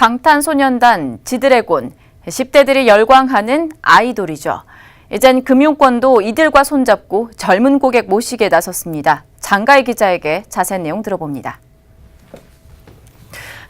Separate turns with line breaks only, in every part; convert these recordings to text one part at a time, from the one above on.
방탄소년단, 지드래곤, 10대들이 열광하는 아이돌이죠. 이젠 금융권도 이들과 손잡고 젊은 고객 모시게 나섰습니다. 장가희 기자에게 자세한 내용 들어봅니다.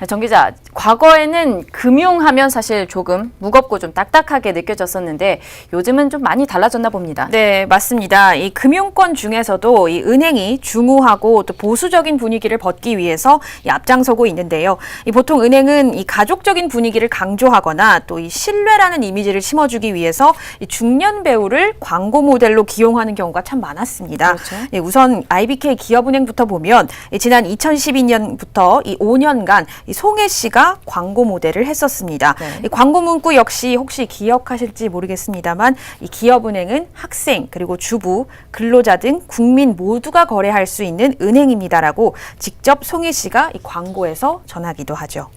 정 기자, 과거에는 금융하면 사실 조금 무겁고 좀 딱딱하게 느껴졌었는데 요즘은 좀 많이 달라졌나 봅니다.
네, 맞습니다. 이 금융권 중에서도 이 은행이 중후하고 또 보수적인 분위기를 벗기 위해서 이 앞장서고 있는데요. 이 보통 은행은 이 가족적인 분위기를 강조하거나 또 이 신뢰라는 이미지를 심어주기 위해서 이 중년 배우를 광고 모델로 기용하는 경우가 참 많았습니다.
그렇죠.
예, 우선 IBK 기업은행부터 보면 이 지난 2012년부터 이 5년간 이 송혜 씨가 광고 모델을 했었습니다.
네.
이 광고 문구 역시 혹시 기억하실지 모르겠습니다만 이 기업은행은 학생 그리고 주부, 근로자 등 국민 모두가 거래할 수 있는 은행입니다라고 직접 송혜 씨가 이 광고에서 전하기도 하죠.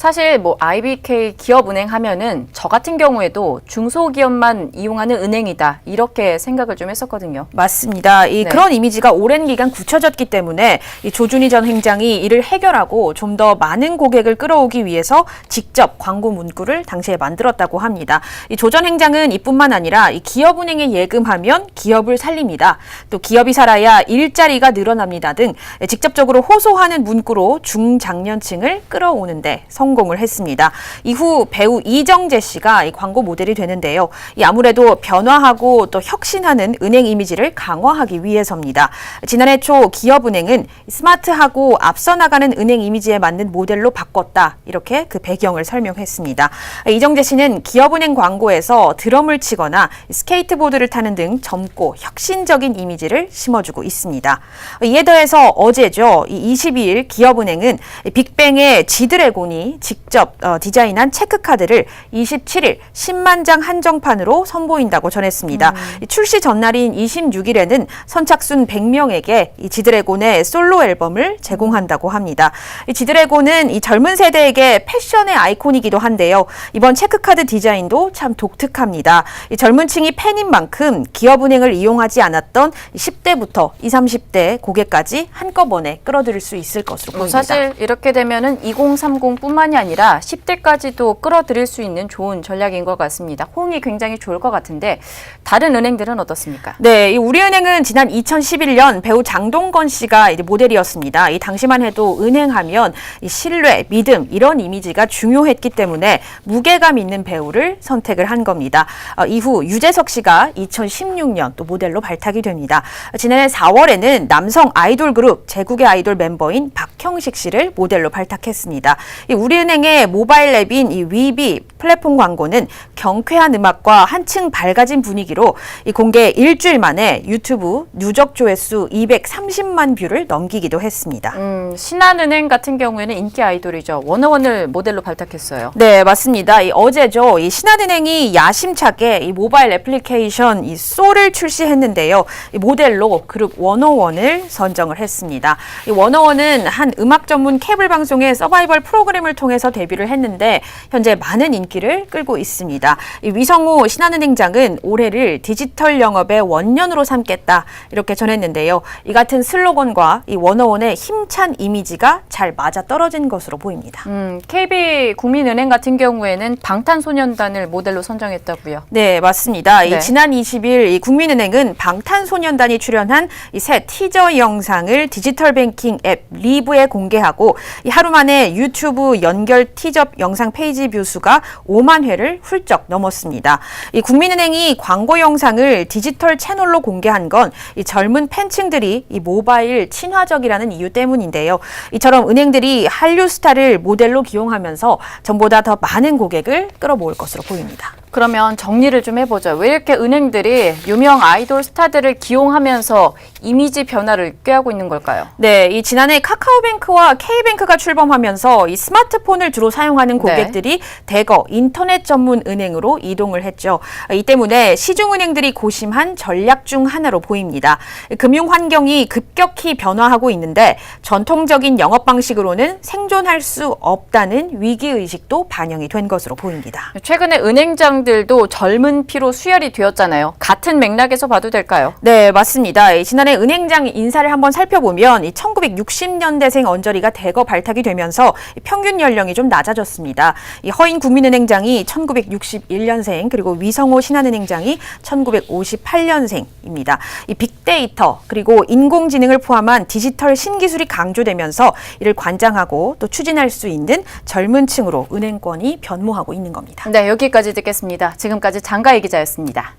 사실 뭐 IBK 기업은행 하면은 저 같은 경우에도 중소기업만 이용하는 은행이다 이렇게 생각을 좀 했었거든요.
맞습니다. 이
네.
그런 이미지가 오랜 기간 굳혀졌기 때문에 이 조준희 전 행장이 이를 해결하고 좀 더 많은 고객을 끌어오기 위해서 직접 광고 문구를 당시에 만들었다고 합니다. 이 조 전 행장은 이뿐만 아니라 이 기업은행에 예금하면 기업을 살립니다. 또 기업이 살아야 일자리가 늘어납니다 등 직접적으로 호소하는 문구로 중장년층을 끌어오는데 성 공을 했습니다. 이후 배우 이정재 씨가 이 광고 모델이 되는데요. 이 아무래도 변화하고 또 혁신하는 은행 이미지를 강화하기 위해서입니다. 지난해 초 기업은행은 스마트하고 앞서 나가는 은행 이미지에 맞는 모델로 바꿨다. 이렇게 그 배경을 설명했습니다. 이정재 씨는 기업은행 광고에서 드럼을 치거나 스케이트보드를 타는 등 젊고 혁신적인 이미지를 심어주고 있습니다. 이에 더해서 어제죠. 이 22일 기업은행은 빅뱅의 지드래곤이 직접 어, 디자인한 체크카드를 27일 10만 장 한정판으로 선보인다고 전했습니다. 이 출시 전날인 26일에는 선착순 100명에게 이 지드래곤의 솔로 앨범을 제공한다고 합니다. 이 지드래곤은 이 젊은 세대에게 패션의 아이콘이기도 한데요. 이번 체크카드 디자인도 참 독특합니다. 이 젊은 층이 팬인 만큼 기업은행을 이용하지 않았던 10대부터 20, 30대 고객까지 한꺼번에 끌어들일 수 있을 것으로
뭐
보입니다.
사실 이렇게 되면은 2030뿐만 이 아니라 10대까지도 끌어들일 수 있는 좋은 전략인 것 같습니다. 호응이 굉장히 좋을 것 같은데 다른 은행들은 어떻습니까?
네, 이 우리은행은 지난 2011년 배우 장동건 씨가 이제 모델이었습니다. 이 당시만 해도 은행하면 이 신뢰, 믿음 이런 이미지가 중요했기 때문에 무게감 있는 배우를 선택을 한 겁니다. 어, 이후 유재석 씨가 2016년 또 모델로 발탁이 됩니다. 지난해 4월에는 남성 아이돌 그룹 제국의 아이돌 멤버인 박형식 씨를 모델로 발탁했습니다. 이 우리 은행의 모바일 앱인 이 위비 플랫폼 광고는 경쾌한 음악과 한층 밝아진 분위기로 이 공개 일주일 만에 유튜브 누적 조회수 230만 뷰를 넘기기도 했습니다.
음, 신한은행 같은 경우에는 인기 아이돌이죠. 워너원을 모델로 발탁했어요.
네, 맞습니다. 이 어제죠. 이 신한은행이 야심차게 이 모바일 애플리케이션 이 소를 출시했는데요. 이 모델로 그룹 워너원을 선정을 했습니다. 이 워너원은 한 음악 전문 케이블 방송의 서바이벌 프로그램을 통해서 데뷔를 했는데 현재 많은 인기 를 끌고 있습니다. 이 위성호 신한은행장은 올해를 디지털 영업의 원년으로 삼겠다 이렇게 전했는데요. 이 같은 슬로건과 이 워너원의 힘찬 이미지가 잘 맞아 떨어진 것으로 보입니다.
음, KB 국민은행 같은 경우에는 방탄소년단을 모델로 선정했다고요.
네, 맞습니다.
네.
이 지난 20일 이 국민은행은 방탄소년단이 출연한 이 새 티저 영상을 디지털 뱅킹 앱 리브에 공개하고 이 하루 만에 유튜브 연결 티저 영상 페이지 뷰 수가 5만 회를 훌쩍 넘었습니다. 이 국민은행이 광고 영상을 디지털 채널로 공개한 건 이 젊은 팬층들이 이 모바일 친화적이라는 이유 때문인데요. 이처럼 은행들이 한류 스타를 모델로 기용하면서 전보다 더 많은 고객을 끌어모을 것으로 보입니다.
그러면 정리를 좀 해보죠. 왜 이렇게 은행들이 유명 아이돌 스타들을 기용하면서 이미지 변화를 꾀하고 있는 걸까요?
네, 이 지난해 카카오뱅크와 K뱅크가 출범하면서 이 스마트폰을 주로 사용하는
네.
고객들이 대거 인터넷 전문 은행으로 이동을 했죠. 이 때문에 시중은행들이 고심한 전략 중 하나로 보입니다. 금융 환경이 급격히 변화하고 있는데 전통적인 영업 방식으로는 생존할 수 없다는 위기 의식도 반영이 된 것으로 보입니다.
최근에 은행장들도 젊은 피로 수혈이 되었잖아요. 같은 맥락에서 봐도 될까요?
네, 맞습니다. 이 지난해 은행장 인사를 한번 살펴보면 이 1960년대생 언저리가 대거 발탁이 되면서 이 평균 연령 연령이 좀 낮아졌습니다. 이 허인 국민은행장이 1961년생 그리고 위성호 신한은행장이 1958년생입니다. 이 빅데이터 그리고 인공지능을 포함한 디지털 신기술이 강조되면서 이를 관장하고 또 추진할 수 있는 젊은 층으로 은행권이 변모하고 있는 겁니다.
네, 여기까지 듣겠습니다. 지금까지 장가희 기자였습니다.